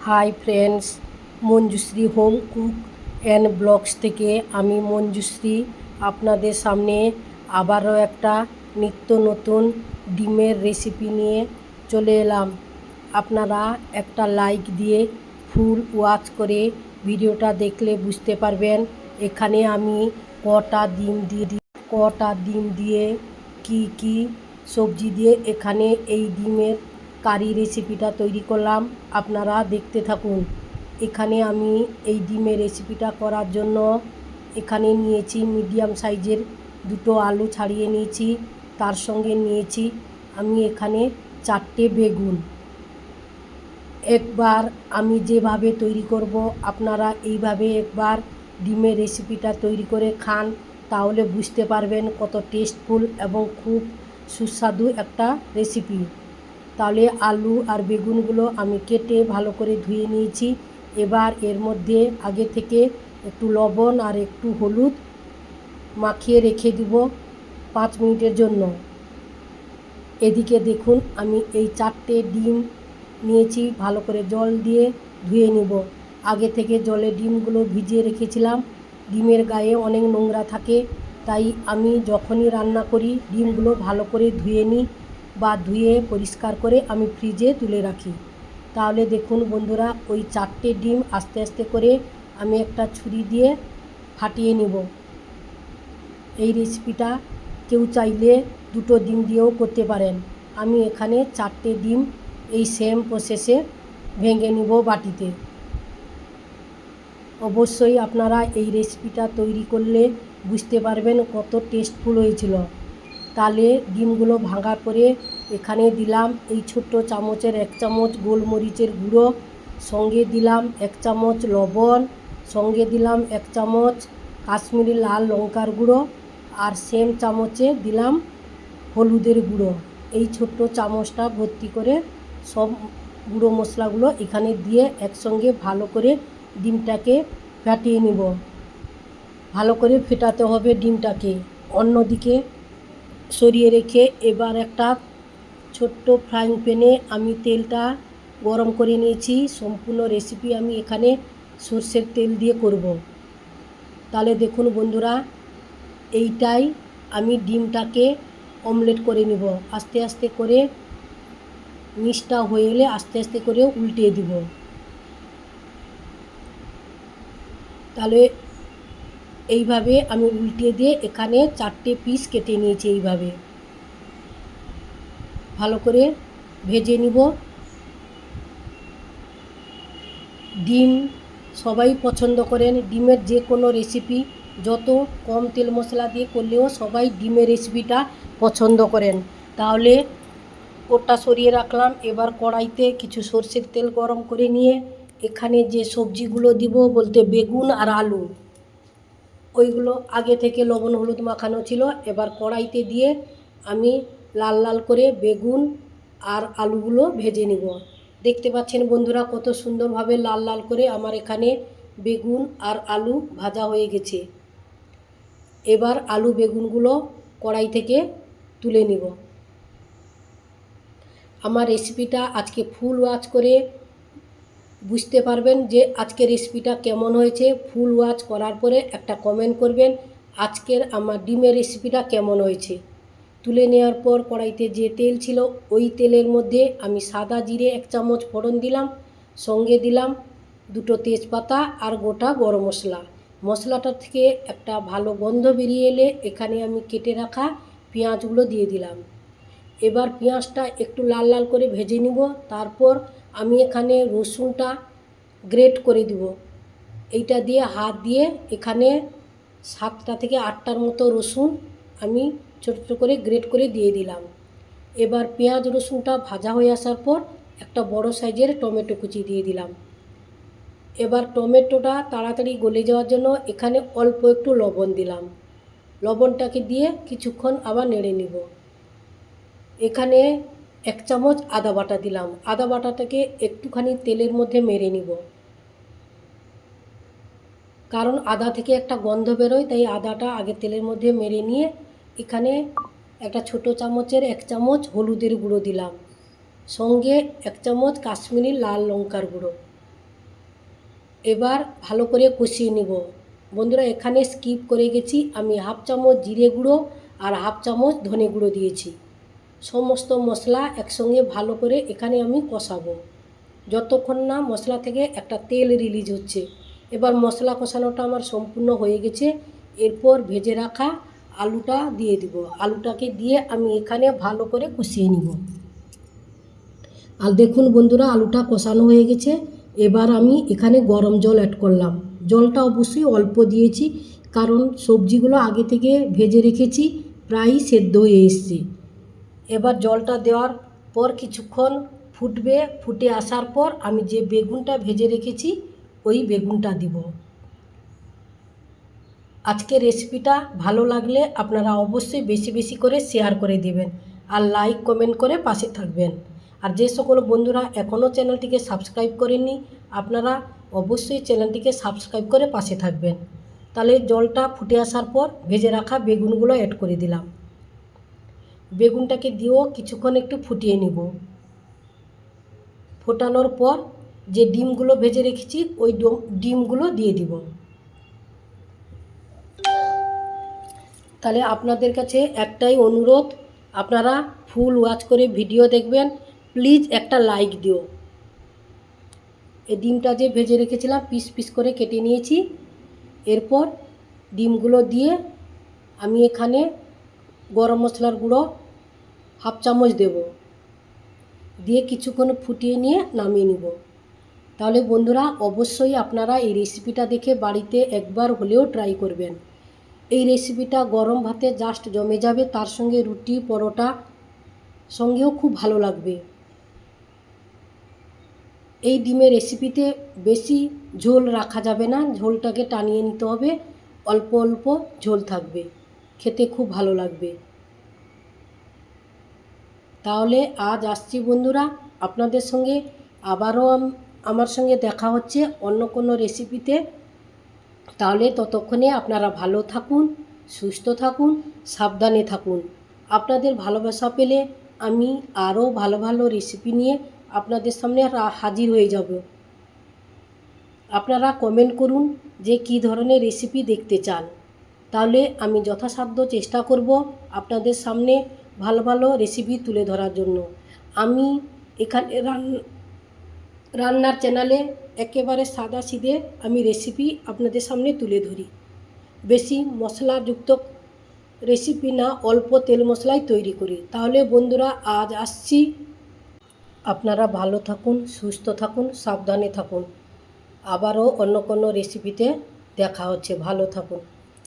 Hi friends, Manjushree home cook and blogs থেকে আমি মঞ্জুশ্রী আপনাদের সামনে আবারও একটা নিত্য নতুন ডিমের রেসিপি নিয়ে চলে এলাম। আপনারা একটা লাইক দিয়ে ফুল ওয়াচ করে ভিডিওটা দেখলে বুঝতে পারবেন এখানে আমি কটা ডিম দিয়ে কটা ডিম দিয়ে কি কি সবজি দিয়ে এখানে এই ডিমের কারি রেসিপিটা তৈরি করলাম। আপনারা দেখতে থাকুন। এখানে আমি এই ডিমের রেসিপিটা করার জন্য এখানে নিয়েছি মিডিয়াম সাইজের দুটো আলু ছাড়িয়ে নিয়েছি। তার সঙ্গে নিয়েছি আমি এখানে চারটে বেগুন। একবার আমি যেভাবে তৈরি করব, আপনারা এইভাবে একবার ডিমের রেসিপিটা তৈরি করে খান, তাহলে বুঝতে পারবেন কত টেস্টফুল এবং খুব সুস্বাদু একটা রেসিপি তাহলে আলু আর বেগুনগুলো আমি কেটে ভালো করে ধুয়ে নিয়েছি। এবার এর মধ্যে আগে থেকে একটু লবণ আর একটু হলুদ মাখিয়ে রেখে দিব পাঁচ মিনিটের জন্য। এদিকে দেখুন, আমি এই চারটে ডিম নিয়েছি, ভালো করে জল দিয়ে ধুয়ে নিব। আগে থেকে জলে ডিমগুলো ভিজিয়ে রেখেছিলাম। ডিমের গায়ে অনেক নোংরা থাকে, তাই আমি যখনই রান্না করি, ডিমগুলো ভালো করে ধুয়ে নিই। বা ধুয়ে পরিষ্কার করে আমি ফ্রিজে তুলে রাখি। তাহলে দেখুন বন্ধুরা, ওই চারটে ডিম আস্তে আস্তে করে আমি একটা ছুরি দিয়ে ফাটিয়ে নেব। এই রেসিপিটা কেউ চাইলে দুটো ডিম দিয়েও করতে পারেন। আমি এখানে চারটে ডিম এই সেম প্রসেসে ভেঙে নিব বাটিতে। অবশ্যই আপনারা এই রেসিপিটা তৈরি করলে বুঝতে পারবেন কত টেস্টফুল হয়েছিল। তাহলে ডিমগুলো ভাঙা করে এখানে দিলাম এই ছোট্ট চামচের এক চামচ গোলমরিচের গুঁড়ো, সঙ্গে দিলাম এক চামচ লবণ, সঙ্গে দিলাম এক চামচ কাশ্মীরি লাল লঙ্কার গুঁড়ো আর সেম চামচে দিলাম হলুদের গুঁড়ো। এই ছোট্ট চামচটা ভর্তি করে সব গুঁড়ো মশলাগুলো এখানে দিয়ে একসঙ্গে ভালো করে ডিমটাকে ফাটিয়ে নিব। ভালো করে ফেটাতে হবে ডিমটাকে। অন্যদিকে সরিয়ে রেখে এবার একটা ছোট্ট ফ্রাইং প্যানে আমি তেলটা গরম করে নিয়েছি। সম্পূর্ণ রেসিপি আমি এখানে সর্ষের তেল দিয়ে করব। তাহলে দেখুন বন্ধুরা, এইটাই আমি ডিমটাকে অমলেট করে নিব। আস্তে আস্তে করে মিষ্টা হয়ে এলে আস্তে আস্তে করে উল্টিয়ে দিব। তাহলে এইভাবে আমি উল্টিয়ে দিয়ে এখানে চারটে পিস কেটে নিয়েছি এইভাবে। ভালো করে ভেজে নিব। ডিম সবাই পছন্দ করেন। ডিমের যে কোনো রেসিপি যত কম তেল মশলা দিয়ে করলেও সবাই ডিমের রেসিপিটা পছন্দ করেন। তাহলে ওটা সরিয়ে রাখলাম। এবার কড়াইতে কিছু সর্ষের তেল গরম করে নিয়ে এখানে যে সবজিগুলো দিব বলতে বেগুন আর আলু। ওইগুলো আগে থেকে লবণ, হলুদ মাখানো ছিল। এবার কড়াইতে দিয়ে আমি লাল লাল করে বেগুন আর আলুগুলো ভেজে নিব। দেখতে পাচ্ছেন বন্ধুরা কত সুন্দরভাবে লাল লাল করে আমার এখানে বেগুন আর আলু ভাজা হয়ে গেছে। এবার আলু বেগুনগুলো কড়াই থেকে তুলে নিব। আমার রেসিপিটা আজকে ফুল ওয়াচ করে বুঝতে পারবেন যে আজকের রেসিপিটা কেমন হয়েছে। ফুল ওয়াচ করার পরে একটা কমেন্ট করবেন, আজকের আমার ডিমের রেসিপিটা কেমন হয়েছে। তুলে নেওয়ার পর কড়াইতে যে তেল ছিল, ওই তেলের মধ্যে আমি সাদা জিরে এক চামচ ফোড়ন দিলাম, সঙ্গে দিলাম দুটো তেজপাতা আর গোটা গরম মশলা। মশলাটা থেকে একটা ভালো গন্ধ বেরিয়ে এলে এখানে আমি কেটে রাখা পেঁয়াজগুলো দিয়ে দিলাম। এবার পেঁয়াজটা একটু লাল লাল করে ভেজে নিব, তারপর আমি এখানে রসুনটা গ্রেট করে দিব। এইটা দিয়ে হাত দিয়ে এখানে সাতটা থেকে আটটার মতো রসুন আমি ছোট ছোটো করে গ্রেট করে দিয়ে দিলাম। এবার পেঁয়াজ রসুনটা ভাজা হয়ে আসার পর একটা বড় সাইজের টমেটো কুচি দিয়ে দিলাম। এবার টমেটোটা তাড়াতাড়ি গলে যাওয়ার জন্য এখানে অল্প একটু লবণ দিলাম। লবণটাকে দিয়ে কিছুক্ষণ আবার নেড়ে নিব। এখানে এক চামচ আদা বাটা দিলাম। আদা বাটাটাকে একটুখানি তেলের মধ্যে মেরে নিব। কারণ আদা থেকে একটা গন্ধ বেরোয়, তাই আদাটা আগে তেলের মধ্যে মেরে নিয়ে এখানে একটা ছোট চামচের এক চামচ হলুদের গুঁড়ো দিলাম। সঙ্গে এক চামচ কাশ্মীরি লাল লঙ্কার গুঁড়ো। এবার ভালো করে কষিয়ে নিব। বন্ধুরা, এখানে স্কিপ করে গেছি। আমি হাফ চামচ জিরে গুঁড়ো আর হাফ চামচ ধনে গুঁড়ো দিয়েছি। সমস্ত মশলা একসঙ্গে ভালো করে এখানে আমি কষাবো। যতক্ষণ না মশলা থেকে একটা তেল রিলিজ হচ্ছে। এবার মশলা কষানোটা আমার সম্পূর্ণ হয়ে গেছে। এরপর ভেজে রাখা আলুটা দিয়ে দিব। আলুটাকে দিয়ে আমি এখানে ভালো করে কষিয়ে নিব। আর দেখুন বন্ধুরা, আলুটা কষানো হয়ে গেছে। এবার আমি এখানে গরম জল অ্যাড করলাম। জলটা অবশ্যই অল্প দিয়েছি, কারণ সবজিগুলো আগে থেকে ভেজে রেখেছি, প্রায়ই সেদ্ধ হয়ে এসছে। এবার জলটা দেওয়ার পর কিছুক্ষণ ফুটবে, ফুটে আসার পর আমি যে বেগুনটা ভেজে রেখেছি, ওই বেগুনটা দিব। আজকে রেসিপিটা ভালো লাগলে আপনারা অবশ্যই বেশি বেশি করে শেয়ার করে দেবেন আর লাইক কমেন্ট করে পাশে থাকবেন। আর যে সকল বন্ধুরা এখনও চ্যানেলটিকে সাবস্ক্রাইব করেননি, আপনারা অবশ্যই চ্যানেলটিকে সাবস্ক্রাইব করে পাশে থাকবেন। তাহলে জলটা ফুটে আসার পর ভেজে রাখা বেগুনগুলো অ্যাড করে দিলাম। বেগুনটাকে দিয়েও কিছুক্ষণ একটু ফুটিয়ে নিব। ফোটানোর পর যে ডিমগুলো ভেজে রেখেছি, ওই ডোম- ডিমগুলো দিয়ে দিব। তাহলে আপনাদের কাছে একটাই অনুরোধ, আপনারা ফুল ওয়াচ করে ভিডিও দেখবেন, প্লিজ একটা লাইক দিও। এই ডিমটা যে ভেজে রেখেছিলাম, পিস পিস করে কেটে নিয়েছি। এরপর ডিমগুলো দিয়ে আমি এখানে গরম মশলার গুঁড়ো, হাফ চামচ দেব। দিয়ে কিছুক্ষণ ফুটিয়ে নিয়ে নামিয়ে নিব। তাহলে বন্ধুরা, অবশ্যই আপনারা এই রেসিপিটা দেখে বাড়িতে একবার হলেও ট্রাই করবেন। এই রেসিপিটা গরম ভাতে জাস্ট জমে যাবে, তার সঙ্গে রুটি, পরোটা, সঙ্গেও খুব ভালো লাগবে। এই ডিমের রেসিপিতে বেশি ঝোল রাখা যাবে না, ঝোলটাকে টানিয়ে নিতে হবে, অল্প অল্প ঝোল থাকবে। খেতে খুব ভালো লাগবে। তাহলে আজ আসছি বন্ধুরা, আপনাদের সঙ্গে আবারও আমার সঙ্গে দেখা হচ্ছে অন্য কোনো রেসিপিতে। তাহলে ততক্ষণে আপনারা ভালো থাকুন, সুস্থ থাকুন, সাবধানে থাকুন। আপনাদের ভালোবাসা পেলে আমি আরও ভালো ভালো রেসিপি নিয়ে আপনাদের সামনে হাজির হয়ে যাব। আপনারা কমেন্ট করুন যে কী ধরনের রেসিপি দেখতে চান। তাহলে আমি যথাসাধ্য চেষ্টা করব আপনাদের সামনে ভালো ভালো রেসিপি তুলে ধরার জন্য। আমি এখানে রান, রান্নার চ্যানেলে একেবারে সাদা সিধে আমি রেসিপি আপনাদের সামনে তুলে ধরি। বেশি মশলাযুক্ত রেসিপি না, অল্প তেল মশলাই তৈরি করি। তাহলে বন্ধুরা, আজ আসছি। আপনারা ভালো থাকুন, সুস্থ থাকুন, সাবধানে থাকুন। আবারও অন্য কোনো রেসিপিতে দেখা হচ্ছে। ভালো থাকুন।